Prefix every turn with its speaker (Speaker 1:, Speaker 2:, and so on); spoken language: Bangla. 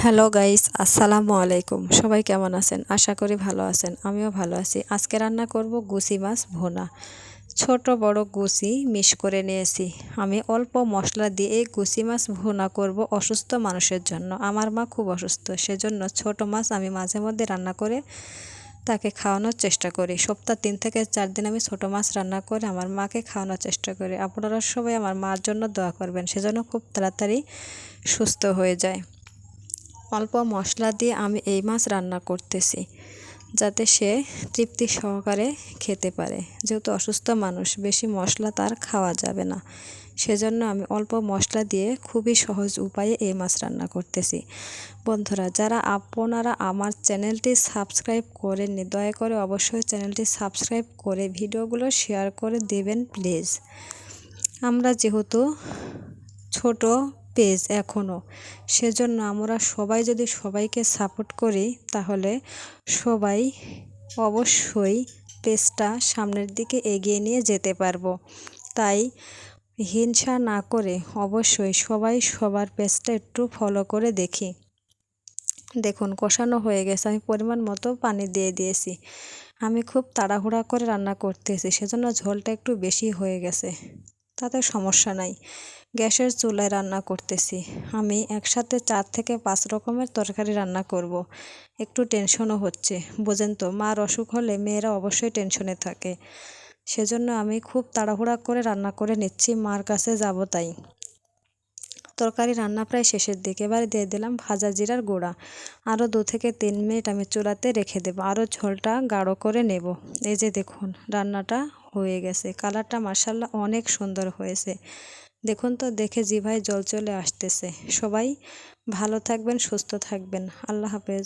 Speaker 1: হ্যালো গাইস, আসসালামু আলাইকুম। সবাই কেমন আছেন? আশা করি ভালো আছেন, আমিও ভালো আছি। আজকে রান্না করব গুছি মাছ ভোনা। ছোট বড় গুছি মিশ করে নিয়েছি। আমি অল্প মশলা দিয়ে এই গুছি মাছ ভোনা করব অসুস্থ মানুষের জন্য। আমার মা খুব অসুস্থ, সেজন্য ছোট মাছ আমি মাঝে মধ্যে রান্না করে তাকে খাওয়ানোর চেষ্টা করি। সপ্তাহ তিন থেকে চার দিন আমি ছোটো মাছ রান্না করে আমার মাকে খাওয়ানোর চেষ্টা করি। আপনারা সবাই আমার মার জন্য দোয়া করবেন, সেজন্য খুব তাড়াতাড়ি সুস্থ হয়ে যায়। অল্প মশলা দিয়ে আমি এই মাছ রান্না করতেছি, যাতে সে তৃপ্তি সহকারে খেতে পারে। যেহেতু অসুস্থ মানুষ, বেশি মশলা তার খাওয়া যাবে না। সেজন্য আমি অল্প মশলা দিয়ে খুবই সহজ উপায়ে এই মাছ রান্না করতেছি। বন্ধুরা, যারা আপনারা আমার চ্যানেলটি সাবস্ক্রাইব করেননি, দয়া করে অবশ্যই চ্যানেলটি সাবস্ক্রাইব করে ভিডিওগুলো শেয়ার করে দেবেন, প্লিজ। আমরা যেহেতু ছোট পেজ এখনও সেজন্য আমরা সবাই যদি সবাইকে সাপোর্ট করি, তাহলে সবাই অবশ্যই পেজটা সামনের দিকে এগিয়ে নিয়ে যেতে পারব। তাই হিংসা না করে অবশ্যই সবাই সবার পেজটা একটু ফলো করে দেখি। দেখুন, কষানো হয়ে গেছে। আমি পরিমাণ মতো পানি দিয়ে দিয়েছি। আমি খুব তাড়াহুড়া করে রান্না করতেছি, সেজন্য ঝোলটা একটু বেশি হয়ে গেছে। তাতে সমস্যা নাই। গ্যাসের চুলায় রান্না করতেছি। আমি একসাথে চার থেকে পাঁচ রকমের তরকারি রান্না করব। একটু টেনশনও হচ্ছে। বোঝেন তো, মার অসুখ হলে মেয়েরা অবশ্যই টেনশনে থাকে। সেজন্য আমি খুব তাড়াহুড়া করে রান্না করে নিচ্ছি, মার কাছে যাব তাই। তরকারি রান্না প্রায় শেষের দিকে। এবারে দিয়ে দিলাম ভাজা জিরার গুঁড়া। আরও দু থেকে তিন মিনিট আমি চুলাতে রেখে দেবো। আরও ঝোলটা গাঢ় করে নেব। এই যে দেখুন, রান্নাটা হয়ে গেছে। কালারটা মার্শাল্লাহ অনেক সুন্দর হয়েছে। দেখুন তো দেখে জিভায় জল চলে আসতেছে। সবাই ভালো থাকবেন সুস্থ থাকবেন। আল্লাহ হাফেজ।